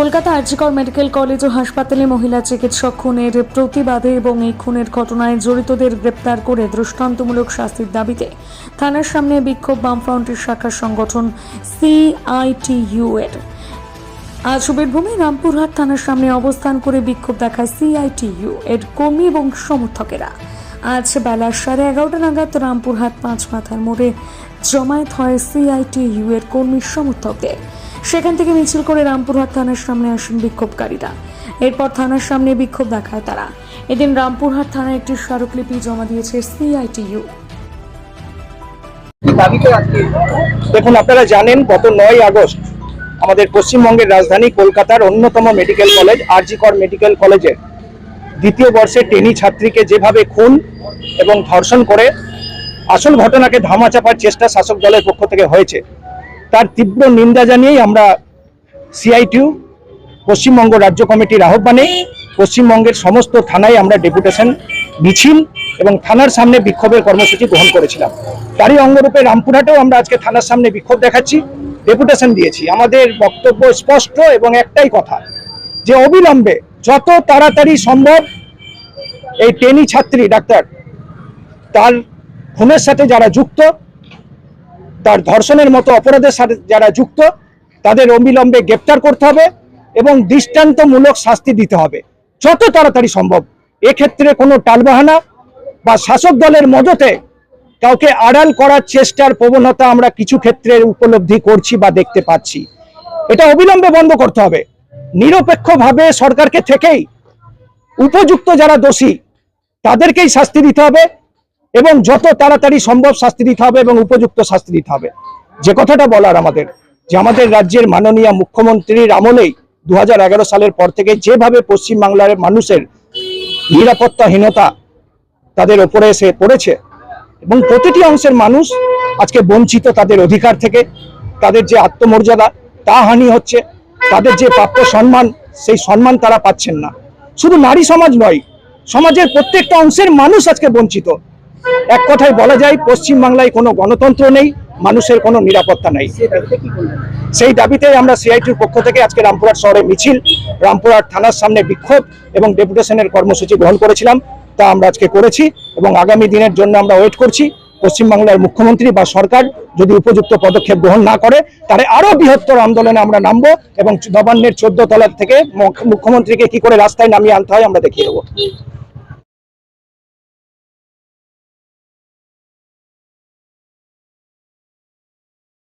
Kolkata R G Kar medical college ও হাসপাতালে মহিলা চিকিৎসক খুনের প্রতিবাদে এবং এই খুনের ঘটনায় জড়িতদের গ্রেপ্তার করে দৃষ্টান্তমূলক শাস্তির দাবিতে থানার সামনে বিক্ষোভ বামফ্রন্টের শাখার সংগঠন সিআইটিইউ এর। আজ বীরভূমে রামপুরহাট থানার সামনে অবস্থান করে বিক্ষোভ দেখায় সিআইটিইউ এর কর্মী এবং সমর্থকেরা। আজ বেলা সাড়ে এগারোটা নাগাদ রামপুরহাট পাঁচ মাথার মোড়ে জমায়েত হয় সিআইটিইউ এর কর্মী সমর্থকদের। সেখান থেকে মিছিল করে রামপুরহাট থানার সামনে আসেন বিক্ষোভকারীরা। এরপর থানার সামনে বিক্ষোভ দেখায় তারা। এদিন রামপুরহাট থানায় একটি স্মারকলিপি জমা দিয়েছে সিআইটিইউ। দেখুন, আপনারা জানেন, গত নয় আগস্ট আমাদের পশ্চিমবঙ্গের রাজধানী কলকাতার অন্যতম মেডিকেল কলেজ, আরজিকর মেডিকেল কলেজের দ্বিতীয় বর্ষের টেনি ছাত্রীকে যেভাবে খুন এবং ধর্ষণ করে, আসল ঘটনাকে ধামাচাপার চেষ্টা শাসক দলের পক্ষ থেকে হয়েছে। তার তীব্র নিন্দা জানিয়েই আমরা সিআইটিউ পশ্চিমবঙ্গ রাজ্য কমিটির আহ্বানে পশ্চিমবঙ্গের সমস্ত থানায় আমরা ডেপুটেশন মিছিল এবং থানার সামনে বিক্ষোভের কর্মসূচি গ্রহণ করেছিলাম। তারই অঙ্গরূপে রামপুরহাটেও আমরা আজকে থানার সামনে বিক্ষোভ দেখাচ্ছি, ডেপুটেশন দিয়েছি। আমাদের বক্তব্য স্পষ্ট এবং একটাই কথা, যে অবিলম্বে যত তাড়াতাড়ি সম্ভব এই টেনি ছাত্রী ডাক্তার, তার খুনের সাথে যারা যুক্ত তার ধর্ষণের মতো অপরাধের সাথে যারা যুক্ত, তাদের অবিলম্বে গ্রেপ্তার করতে হবে এবং দৃষ্টান্তমূলক শাস্তি দিতে হবে। যত তাড়াতাড়ি সম্ভব। এক্ষেত্রে কোনো টালবাহানা বা শাসক দলের মদতে কাউকে আড়াল করার চেষ্টার প্রবণতা আমরা কিছু ক্ষেত্রে উপলব্ধি করছি বা দেখতে পাচ্ছি। এটা অবিলম্বে বন্ধ করতে হবে। নিরপেক্ষভাবে সরকারকে থেকেই উপযুক্ত যারা দোষী, তাদেরকেই শাস্তি দিতে হবে। এবং যত তাড়াতাড়ি সম্ভব শাস্তি দিতে হবে এবং উপযুক্ত শাস্তি দিতে হবে। যে কথাটা বলার আমাদের, যে আমাদের রাজ্যের মাননীয় মুখ্যমন্ত্রীর আমলেই দু হাজার এগারো সালের পর থেকে যেভাবে পশ্চিমবাংলার মানুষের নিরাপত্তাহীনতা তাদের ওপরে এসে পড়েছে এবং প্রতিটি অংশের মানুষ আজকে বঞ্চিত তাদের অধিকার থেকে, তাদের যে আত্মমর্যাদা, তা হানি হচ্ছে, তাদের যে প্রাপ্য সম্মান, সেই সম্মান তারা পাচ্ছেন না। শুধু নারী সমাজ নয়, সমাজের প্রত্যেকটা অংশের মানুষ আজকে বঞ্চিত। এক কথায় বলা যায় পশ্চিম বাংলায় কোনো গণতন্ত্র নেই মানুষের কোনো নিরাপত্তা নেই। সেই দাবিতে আমরা সিআইটির পক্ষ থেকে আজকে রামপুরহাট শহরে মিছিল রামপুরহাট থানার সামনে বিক্ষোভ এবং ডেপুটেশনের কর্মসূচি গ্রহণ করেছিলাম তা আমরা আজকে করেছি এবং আগামী দিনের জন্য আমরা ওয়েট করছি। পশ্চিমবাংলার মুখ্যমন্ত্রী বা সরকার যদি উপযুক্ত পদক্ষেপ গ্রহণ না করে তাহলে আরও বৃহত্তর আন্দোলনে আমরা নামবো এবং নবান্নের চোদ্দ তলার থেকে মুখ্যমন্ত্রীকে কি করে রাস্তায় নামিয়ে আনতে হয় আমরা দেখিয়ে দেবো।